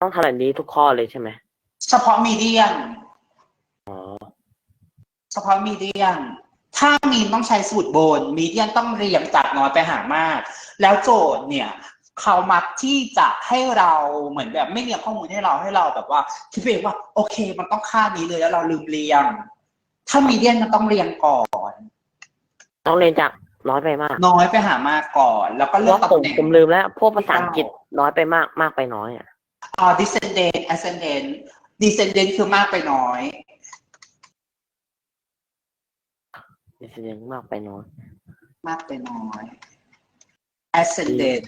ต้องทำแบบนี้ทุกข้อเลยใช่ไหมเฉพาะมีเดียนอ๋อเฉพาะมีเดียนถ้ามีนต้องใช้สูตรบน มีเดียนต้องเรียงจากน้อยไปหามาก แล้วโจทย์เนี่ยเขามักที่จะให้เราเหมือนแบบไม่เรียงข้อมูลให้เราให้เราแบบว่าคิดเองว่า โอเค มันต้องค่านี้เลยแล้วเราลืมเรียง ถ้ามีเดียนมันต้องเรียงก่อน ต้องเรียนจากน้อยไปมาก น้อยไปหามากก่อน แล้วก็เพเลือกราะผมตำแหน่งผมลืมแล้ว พวกภาษาอังกฤษน้อยไปมากมากไปน้อยอะ อ่า descendant ascendant descendant คือมากไปน้อยดิสเรียนมากไปน้อย มากไปน้อย ascendant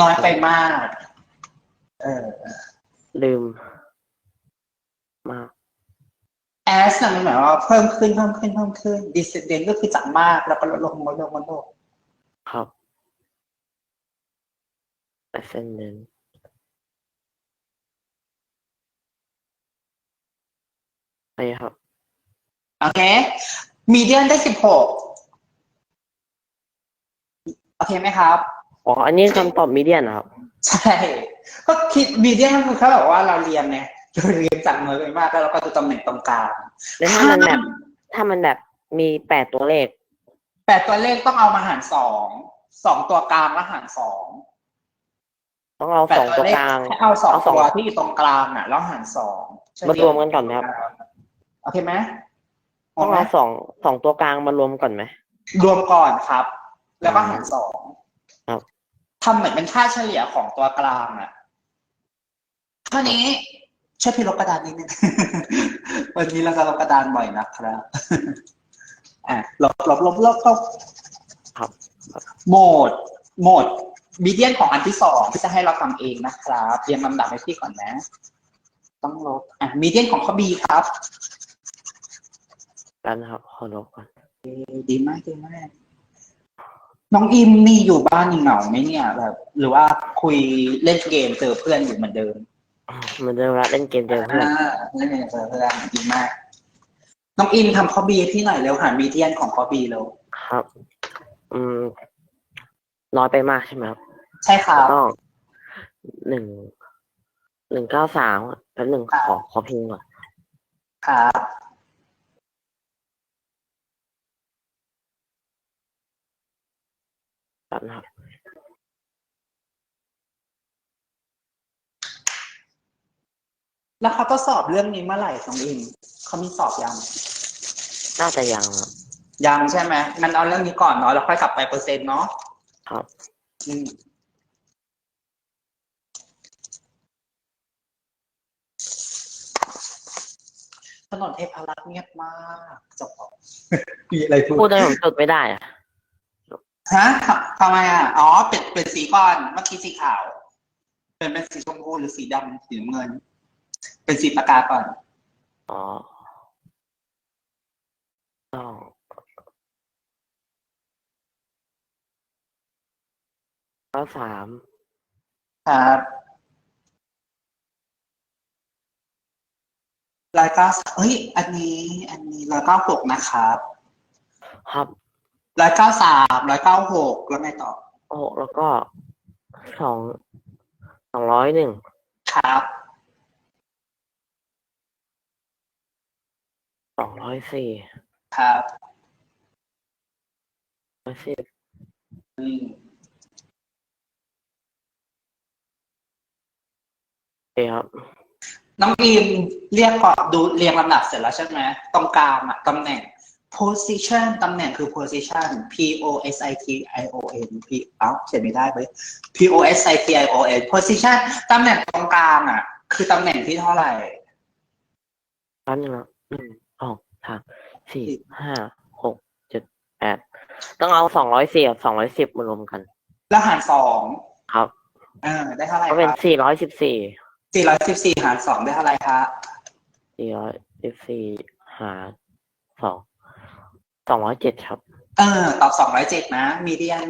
น้อยไปมาก เออลืม มาก as น่ะมันหมายว่าเพิ่มขึ้นเพิ่มขึ้นเพิ่มขึ้น descendant ก็คือจากมากแล้วก็ลดลงลดลงลดลงครับ ascendant ไปครับโอเค median ได้สิบหกโอเคไหมครับ อ๋อ อันนี้คำตอบมีเดียนนะครับ ใช่ ก็คิด median ก็คือเขาแบบว่าเราเรียนไงเราเรียนจากน้อยไปมากแล้วเราก็ดูตำแหน่งตรงกลางแล้วถ้ามันแบบถ้ามันแบบมีแปดตัวเลขแปดตัวเลขต้องเอามาหารสองสองตัวกลางแล้วหารสอง ต้องเอาแปสดองตัวเลขกลาง ให้เอาสองเอาสอง ตัวที่อยู่ตรงกลางอะ แล้วหารสองเฉลี่ยมารวมกันก่อนไหมครับ โอเคไหมต้องเอาสองสองตัวกลางมารวมก่อนไหม รวมก่อนครับ แล้วก็หารสองครับ ทำเหมือนเป็นค่าเฉลี่ยของตัวกลางอะเท่านี้ช่วยพี่ลบกระดานนิดนึง วันนี้เราจะลบกระดานบ่อยนะครับ อะลบลบลบลบลบ ครับ โหมด โหมด มีเดียนของอันที่สองที่จะให้เราทำเองนะครับเรียงลำดับให้พี่ก่อนนะ ต้องลบอะมีเดียนของข้อบีครับกันครับขอลบก่อนเอ่อดีมากดีมากน้องอิมนี่อยู่บ้านยังเหงาไหมเนี่ยแบบ หรือว่าคุยเล่นเกมเจอเพื่อนอยู่เหมือนเดิมเหมันเดิมละเล่นเกมเจอเพื่อนอ่าเล่นเกมเจอเพื่อนดีมาก น้องอิมทำข้อบีให้พี่หน่อยเร็วหามีเดียนของข้อบีเร็วครับ อืมน้อยไปมากใช่ไหมครับ ใช่ครับต้องหนึ่งหนึ่งเก้าสามแล้วหนึ่งขอขอเพลงก่อนครับครับนะครับแล้วเขาก็สอบเรื่องนี้เมื่อไหร่น้องอิมเขามีสอบยัง น่าจะยังครับยังใช่ไหมงั้นเอาเรื่องนี้ก่อนเนาะแล้วค่อยกลับไปเปอร์เซ็นต์เนาะครับ อืม ถนนเทพารักษ์เงียบมากจบมีอะไรพูพูดดได้ผมจดไม่ได้อะฮะทำทำไมอะ อ๋อ เปลี่ยนเปลี่ยนสีก่อนเมื่อกี้สีขาว เป็นเป็นสีชมพูหรือสีดำสีน้ำเงิน เป็นสีปากกาก่อน อ๋อต้องเก้าสามครับ ร้อยเก้าเฮ้ย อันนี้ อันนี้ร้อยเก้าหกนะครับครับร้อยเก้าสามร้อยเก้าหกแล้วไงต่อโอ้แล้วก็สองสองร้อยหนึ่งครับสองร้อยสี่ครับร้อยสิบอืมโอเคครับ น้องอิมเรียกก่อนดูเรียงลำดับเสร็จแล้วใช่ไหมตรงกลางอะตำแหน่ง position ตำแหน่งคือ position p o s i t i o n p เอ้าเขียนไม่ได้เว้ย p o s i t i o n position ตำแหน่งตรงกลางอะคือตำแหน่งที่เท่าไหร่ร้านหนึ่งละหนึ่งสองสามสี่ห้าหกเจ็ดแปดต้องเอาสองร้อยสี่กับสองร้อยสิบมารวมกัน แล้วหารสองครับ เออได้เท่าไหร่ก็คเป็นรับสี่ร้อยสิบสี่ สี่ร้อยสิบสี่หารสองได้เท่าไหร่ครับสี่ร้อยสิบสี่หารสองสองร้อยเจ็ดครับ เออ ตอบสองร้อยเจ็ดนะ มีเดียน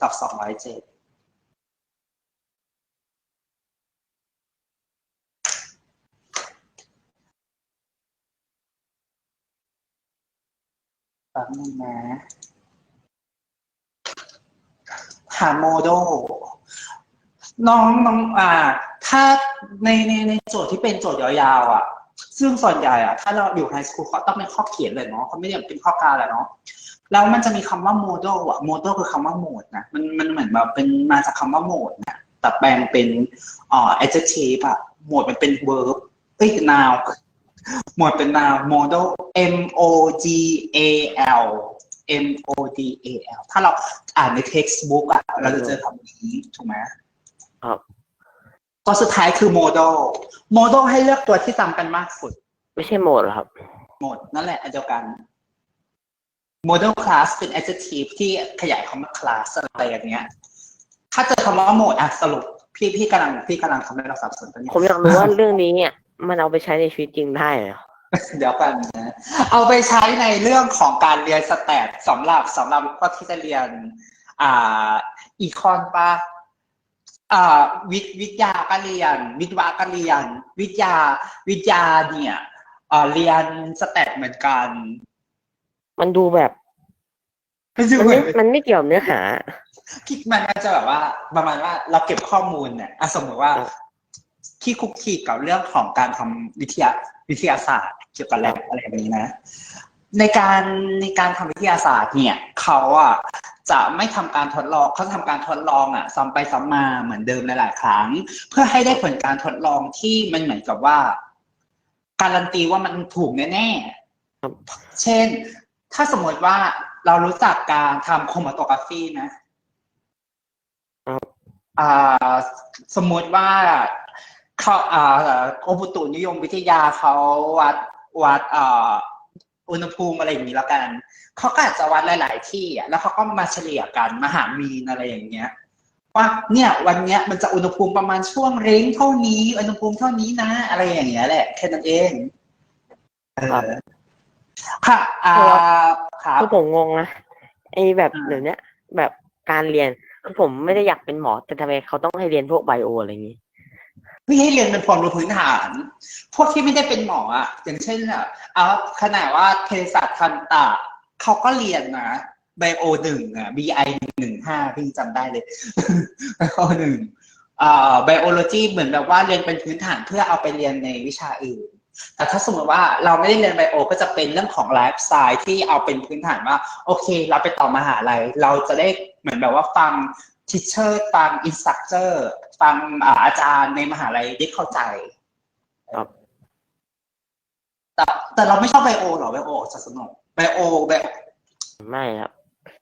ตอบสองร้อยเจ็ดแป๊บนึงนะ หาโมโด น้องน้องอ่า ถ้าในในในโจทย์ที่เป็นโจทย์ยาวๆอะ ซึ่งส่วนใหญ่อะถ้าเราอยู่ไฮสคูลเขาต้องเป็นข้อเขียนเลยเนาะเขาไม่ได้เป็นข้อการแหละเนาะแล้วมันจะมีคำว่าโม d ด l อะโม d ด l คือคำว่าโหมดนะมันมันเหมือนแบบเป็นมาจากคำว่าโหมดนะแต่แปลงเป็นอ่า adjective อะโหมดมันเป็น verb เอ้ย noun โหมดเป็น noun model M O D A L M O D A L ถ้าเราอ่านใน textbook อะ เราจะเจอคำนี้ ถูกไหม ครับตัวสุดท้ายคือ model model ให้เลือกตัวที่จำกันมากสุด ไม่ใช่โหมดเหรอครับหมดนั่นแหละอันเดียวกัน model class เป็น adjective ที่ขยายคำว่า class อะไรอย่างเงี้ย ถ้าเจอคำว่าโหมดอะสรุปพี่พี่กำลังพี่กำลังทำให้เราสับสนตอนนี้ ผมอยากรู้ว่าเรื่องนี้เนี่ยมันเอาไปใช้ในชีวิตจริงได้เหรอเดี๋ยวกันนะเอาไปใช้ในเรื่องของการเรียนสแตทสำหรับสำหรับก็ที่จะเรียนอ่าอีคอนปะอ่า วิทย์วิทยาก็เรียน วิทย์วะก็เรียน วิทยาวิทยาเนี่ยอ่าเรียนสแตทเหมือนกัน มันดูแบบ มันจะมันเหมืไม่อนมันไม่เกี่ยวเนื้อหา คิดมันจะแบบว่า ประมาณว่าเราเก็บข้อมูลเนี่ยอะสมมติว่าครับที่คุกคีกับเรื่องของการทำวิทยาวิทยาศาสตร์ เกี่ยวกับแลบอะไรแบบนี้นะ ในการในการทำวิทยาศาสตร์เนี่ยเขาอะ จะไม่ทำการทดลองเขาจะทำการทดลองอะซ้ำไปซ้ำมาเหมือนเดิมหลายๆครั้ง เพื่อให้ได้ผลการทดลองที่มันเหมือนกับว่า การันตีว่ามันถูกแน่ครับๆเช่น ถ้าสมมติว่าเรารู้จักการทำโครมาโตกราฟีนะอ่าสมมติว่าเขาอ่ากรมอุตุนิยมวิทยาเขาวัดวัด อ่าอุณหภูมิอะไรอย่างนี้แล้วกันเขาก็อาจจะวัดหลาย ๆ ที่อะแล้วเขาก็มาเฉลี่ยกันมาหามีนอะไรอย่างเงี้ยว่าเนี่ยวันเนี้ยมันจะอุณหภูมิประมาณช่วงเร้งเท่านี้ อุณหภูมิเท่านี้นะ อะไรอย่างเงี้ยแหละแค่นั้นเองเอครับอค่ะอ่าครับคือผมงงนะไอ้แบบอ่าเดี๋ยวเนี้ยแบบการเรียนคือผมไม่ได้อยากเป็นหมอแต่ทำไมเขาต้องให้เรียนพวกไบโออะไรอย่าง พี่ให้เรียนเป็นความรู้พื้นฐาน พวกที่ไม่ได้เป็นหมออะอย่างเช่นอะเอาขนาดว่าเภสัชทันตะเขาก็เรียนนะไบโอหนึ่งอะ BI หนึ่งห้าพี่จำได้เลยไบโอหนึ่งอ่าไบโอโลจีเหมือนแบบว่าเรียนเป็นพื้นฐานเพื่อเอาไปเรียนในวิชาอื่น แต่ถ้าสมมติว่าเราไม่ได้เรียนไบโอก็จะเป็นเรื่องของไลฟ์สไตล์ที่เอาเป็นพื้นฐานว่า โอเค เราไปต่อมหาลัยเราจะได้เหมือนแบบว่าฟัง ทิเชอร์ฟังอินสตัคเตอร์ฟังอ่าอาจารย์ในมหาลัยได้เข้าใจครับแต่แต่เราไม่ชอบไบโอหรอไบโอจะสนุกไบโอไบโอไม่ครับ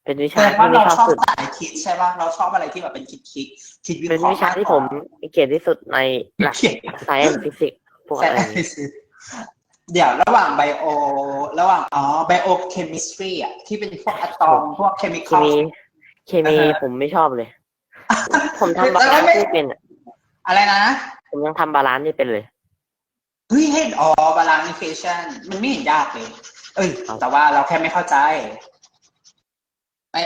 เป็นวิแสชาดงว่าที่ไม่เราชอบชอบสุดสายคิดใช่ป่ะเราชอบอะไรที่แบบเป็นคิดคิดคิดวิเป็นเคราะห์วิชาที่ผมเกลียดที่สุดในหลักเขียนไซเอนฟิสิกพวกใช่อะไรอย่างงี้เดี๋ยวระหว่างไบโอ ระหว่างอ๋อไบโอเคมิสตรีอะที่เป็นพวกอะตอมพวกเคมีเคคอลมี เคมีอ่าฮะผมไม่ชอบเลย ผมทำบาแล้วลานซ์ไม่ไม่เป็นอะอะไรนะ ผมยังทำบาลานซ์ไม่เป็นเลย เฮ้ยเห็นอ๋อบาลานซ์อิเคชันมันไม่เห็นยากเลย เอ้ยครับแต่ว่าเราแค่ไม่เข้าใจไม่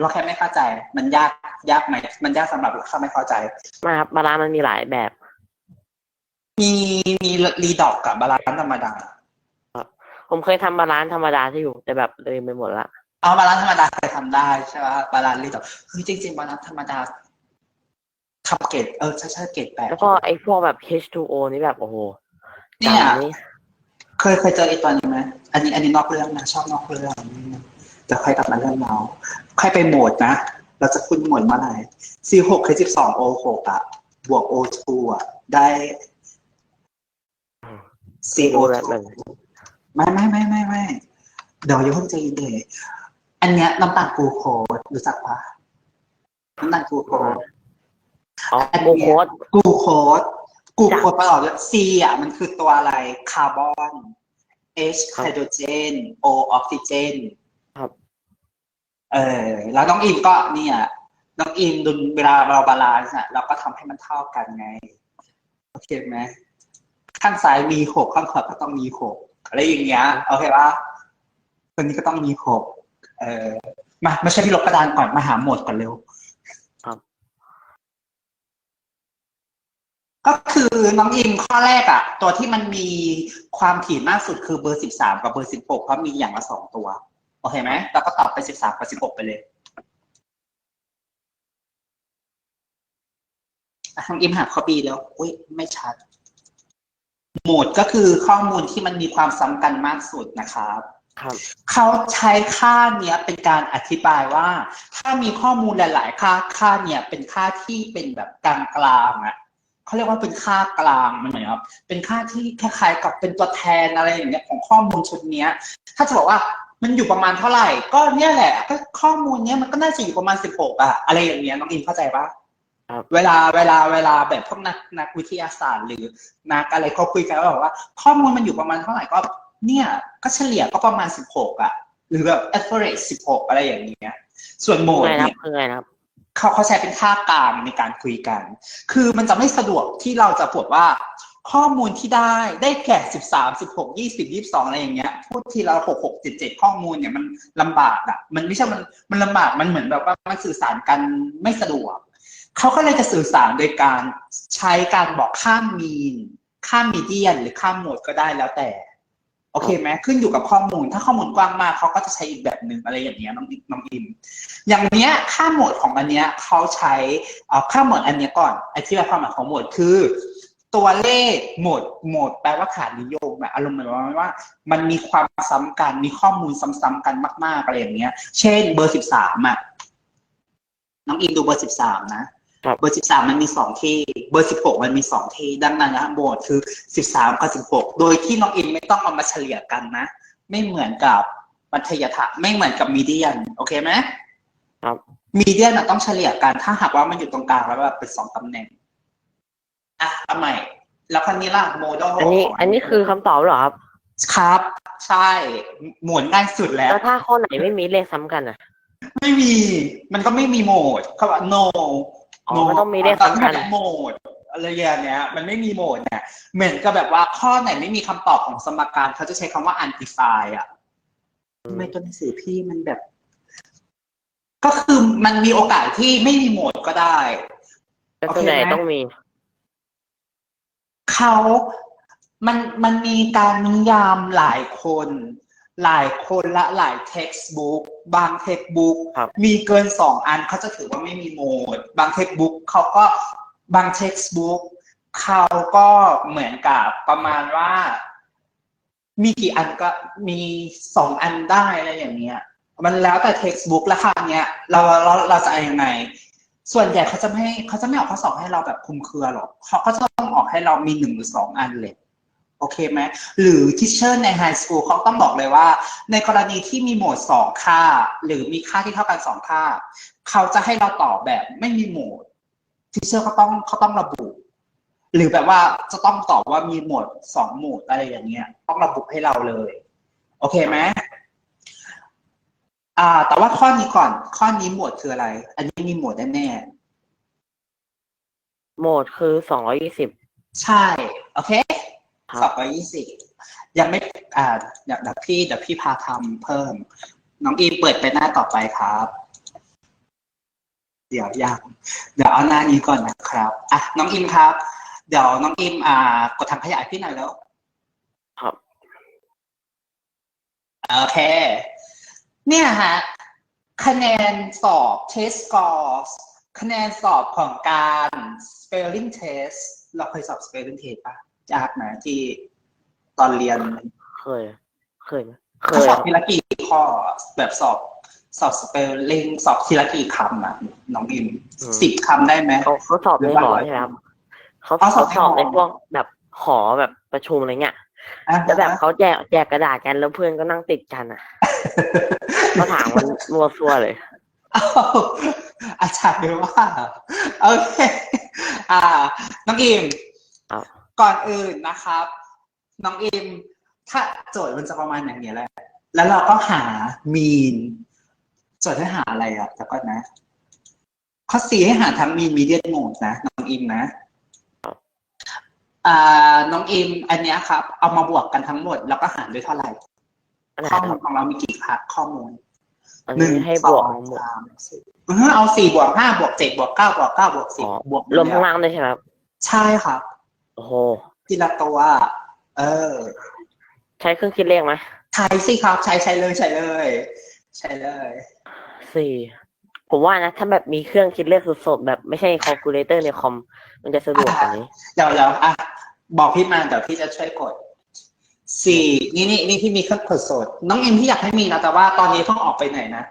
เราแค่ไม่เข้าใจ มันยากยากไหมมันยากสำหรับเราไม่เข้าใจมาครับบาลานซ์มันมีหลายแบบ มีมีรีดอกกับบาลานซ์ธรรมดาผมเคยทำบาลานซ์ธรรมดาที่อยู่แต่แบบเลยไปหมดละเอาบาลานซ์ธรรมดาเคย ทำได้ใช่ไหมบาลานซ์รีดอกเฮ้ยจริงๆบาลานซ์ธรรมดาทำเกรดเออใช่ใช่เกรดแปดแล้วก็ไอ้พวกแบบ H2O นี่แบบโอ้โหเนี่ยจำนี่เคยเคยเจอไอ้ตัวนี้ไหมอันนี้ อันนี้นอกเรื่องนะชอบนอกเรื่องแต่ค่อยกลับมาเรื่องเราค่อยไปโหมดนะเราจะคุ้นโหมดเมื่อไหร่ C หก H สิบสอง O หกอะบวก O 2 อะได้ CO ดูแบบแบบไม่ไม่ไม่ไม่ไม่เดี๋ยวอย่าเพิ่งใจเย็นเลย อันเนี้ยน้ำตาลกลูโคสรู้จักปะน้ำตาลกลูโคสอ๋ออันโกเนี้ยโค้ดกลูโคสกลูโคสประกอบด้วย C อะมันคือตัวอะไรคาร์บอน H ไฮโดรเจน O ออกซิเจนครับเออแล้วน้องอิมก็เนี่ยน้องอิมดุลเวลาเราบาลานซ์อะเราก็ทำให้มันเท่ากันไงโอเคไหมข้างซ้ายมีหกข้างขวาก็ต้องมีหกอะไรอย่างเงี้ยโอเคปะตัวนี้ก็ต้องมีหก เออมาไม่ใช่พี่ลบกระดานก่อนมาหาโหมดก่อนเร็วครับก็คือน้องอิมข้อแรกอะตัวที่มันมีความถี่มากสุดคือเบอร์สิบสามกับเบอร์สิบหกเพราะมีอย่างละสองตัว โอเคไหมเราก็ตอบไปสิบสามกับสิบหกไปเลยทำอิมหาคอบีแล้วอุ้ยไม่ชัด โหมดก็คือข้อมูลที่มันมีความซ้ำกันมากสุดนะครับครับ เขาใช้ค่าเนี้ยเป็นการอธิบายว่า ถ้ามีข้อมูลหลาย ๆ ค่าค่าเนี่ยเป็นค่าที่เป็นแบบกลางกลางๆอะเขาเรียกว่าเป็นค่ากลางมันเหมือนครับเป็นค่าที่คล้ายๆกับเป็นตัวแทนอะไรอย่างเงี้ยของข้อมูลชุดเนี้ย ถ้าจะบอกว่ามันอยู่ประมาณเท่าไหร่ ก็เนี่ยแหละ ก็ข้อมูลเนี้ยมันก็น่าจะอยู่ประมาณสิบหกอะอะไรอย่างเงี้ยน้องอินเข้าใจปะครับเวลาเวลาเวลาแบบพวกนักนักวิทยาศาสตร์หรือนักอะไรเขาคุยกันว่าบอกว่า ข้อมูลมันอยู่ประมาณเท่าไหร่ก็ เนี่ย ก็เฉลี่ยก็ประมาณสิบหกอะหรือแบบ average สิบหกอะไรอย่างเงี้ย ส่วนโหมดไงนะครัเนี่บยคือไงนะครับเขาเขาใช้เป็นค่ากลางในการคุยกัน คือมันจะไม่สะดวกที่เราจะปวดว่าข้อมูลที่ได้ได้แก่สิบสามสิบหกยี่สิบยี่สิบสองอะไรอย่างเงี้ยพูดทีละหกหกเจ็ดเจ็ดข้อมูลเนี่ยมันลำบากอะมันไม่ใช่มันมันลำบากมันเหมือนแบบว่ามันสื่อสารกันไม่สะดวกเขาก็เลยจะสื่อสารโดยการใช้การบอกข้ามมีน ข้ามมีเดียนหรือข้ามโหมดก็ได้แล้วแต่ โอเคไหมขึ้นอยู่กับข้อมูล ถ้าข้อมูลกว้างมากเขาก็จะใช้อีกแบบหนึ่งอะไรอย่างเงี้ยน้องอิน้องอิมอย่างเนี้ยค่าโหมดของอันเนี้ยเขาใช้เอาค่าโหมดอันเนี้ยก่อนไอธิบาความหมายของโหมดคือ ตัวเลขโหมดโหมดแปลว่าขาดนิยมอะอารมณ์เหมือนว่าว่ามันมีความซ้ำกันมีข้อมูลซ้ำๆกันมาก ๆอะไรอย่างเงี้ย เช่นเบอร์สิบสามอะน้องอิมดูเบอร์สิบสามนะ ครับเบอร์สิบสามมันมีสองที่ เบอร์สิบหกมันมีสองที่ดังนั้นนะโหมดคือสิบสามกับสิบหกโดยที่น้องอิมไม่ต้องเอามาเฉลี่ยกันนะ ไม่เหมือนกับมัธยฐานไม่เหมือนกับมีเดียน โอเคไหมครับมีเดียนอะต้องเฉลี่ยกันถ้าหากว่ามันอยู่ตรงกลางแล้วแบบเป็นสองตำแหน่งอะทำไมแล้วคันนี้ล่ะโมเดลอันนี้ อันนี้คือคำตอบเหรอครับ ครับ ใช่หมุนง่ายสุดแล้วแล้วถ้าข้อไหนไม่มีเลขซ้ำกันอะ ไม่มี มันก็ไม่มีโหมดเขาบอก no อ๋อมันต้องมีเลขซ้ำกันโหมดอะไรอย่างเงี้ย มันไม่มีโหมดเนี่ยเหมือนกับแบบว่าข้อไหนไม่มีคำตอบของสมการเขาจะใช้คำว่า antify อะทำไมตัวหนังสือพี่มันแบบ ก็คือมันมีโอกาสที่ไม่มีโหมดก็ได้ แต่ส่วนใหญ่โอเคไหมต้องมี เขา มัน มันมีการนิยามหลายคน หลายคนละหลาย textbook บาง textbook ครับมีเกินสองอันเขาจะถือว่าไม่มีโหมด บาง textbook เขาก็บาง textbook เขาก็เหมือนกับประมาณว่า มีกี่อันก็มีสองอันได้อะไรอย่างเงี้ย มันแล้วแต่ textbook แล้วคราวเนี้ยเราเราเราจะเอายังไงส่วนใหญ่เขาจะไม่ให้เขาจะไม่ออกข้อสอบให้เราแบบคลุมเครือหรอกเขาก็จะต้องออกให้เรามีหนึ่งหรือสองอันเลย โอเคไหมหรือทิเชอร์ในไฮสคูลเขาต้องบอกเลยว่า ในกรณีที่มีโหมดสองค่า หรือมีค่าที่เท่ากันสองค่า เขาจะให้เราตอบแบบไม่มีโหมดทิเชอร์เขาต้องเขาต้องระบุ หรือแบบว่าจะต้องตอบว่ามีโหมดสองโหมดอะไรอย่างเงี้ย ต้องระบุให้เราเลย โอเคไหมอ่า แต่ว่าข้อนี้ก่อน ข้อนี้โหมดคืออะไร อันนี้มีโหมดแน่ๆโหมดคือสองร้อยี่สิบใช่ โอเคครับ สอบไปยี่สิบยังไม่อ่าเดี๋ยวเดี๋ยวพี่เดี๋ยวพี่พาทำเพิ่ม น้องอีมเปิดไปหน้าต่อไปครับ เดี๋ยวยังเดี๋ยวเอาหน้านี้ก่อนนะครับอะน้องอิมครับ เดี๋ยวน้องอิมอ่ากดทำขยายพี่หน่อยแล้วครับโอเค เนี่ยฮะคะแนนสอบ test scores คะแนนสอบของการ spelling test เราเคยสอบ spelling test ปะ ยากนะที่ตอนเรียนเคย เคยไหมเคเขายสคอรับบทีละกี่ข้อแบบสอบสอบ spelling สอบทีละกี่คำอะน้องอิมอืมสิบคำได้ไหมเขาเขาสอบในหอหรือว่าใช่ไหมครับเขาอ๋อสอเขาบในหอสอบในพวกแบบหอแบบประชุมอะไรเงี้ยอะแล้วแบบเขาแจกแจกกระดาษกันแล้วเพื่อนก็นั่งติดกันอะเขาถามมันมัวซัวเลยอ้าวอาจารย์เลยว่าโอเคอ่า น้องอิมครับ ก่อนอื่นนะครับ น้องอิมถ้าโจทย์มันจะประมาณอย่างนี้แหละ แล้วเราก็หามีนโจทย์ให้หาอะไรอะแต่ก็นะ ข้อสี่ให้หาทั้งมีนมีเดียนโหมดนะน้องอิมนะอ่าน้องอิมอันเนี้ยครับ เอามาบวกกันทั้งหมด แล้วก็หารด้วยเท่าไหร่อันไหนข้อคมูรัลบของเรามีกี่พักข้อมูลอันหนึ่งนี้ให้สบอวกงทั้งหมดสามสี่อื้อหือเอาสี่บวกห้าบวกเจ็ดบวกเก้าบวกเก้าบวกสิบอ๋อบวกรวมข้างล่างด้วยใช่ไหมครับใช่ครับ โอ้โห ทีละตัว เออ ใช้เครื่องคิดเลขไหมใช้สิครับ ใช้ใช้เลยใช้เลย ใช้เลย สี่ผมว่านะถ้าแบบมีเครื่องคิดเลขสดๆแบบไม่ใช่คอลคูลเลเตอร์ในคอมมันจะสะดวกกว่านี้เดี๋ยวเดี๋ยวอะบอกพี่มาเดี๋ยวพี่จะช่วยกดสี่นี่นี่นี่ที่มีเครื่องกดสด น้องเอ็มพี่อยากให้มีนะแต่ว่าตอนนี้เพิ่งออกไปไหนนะ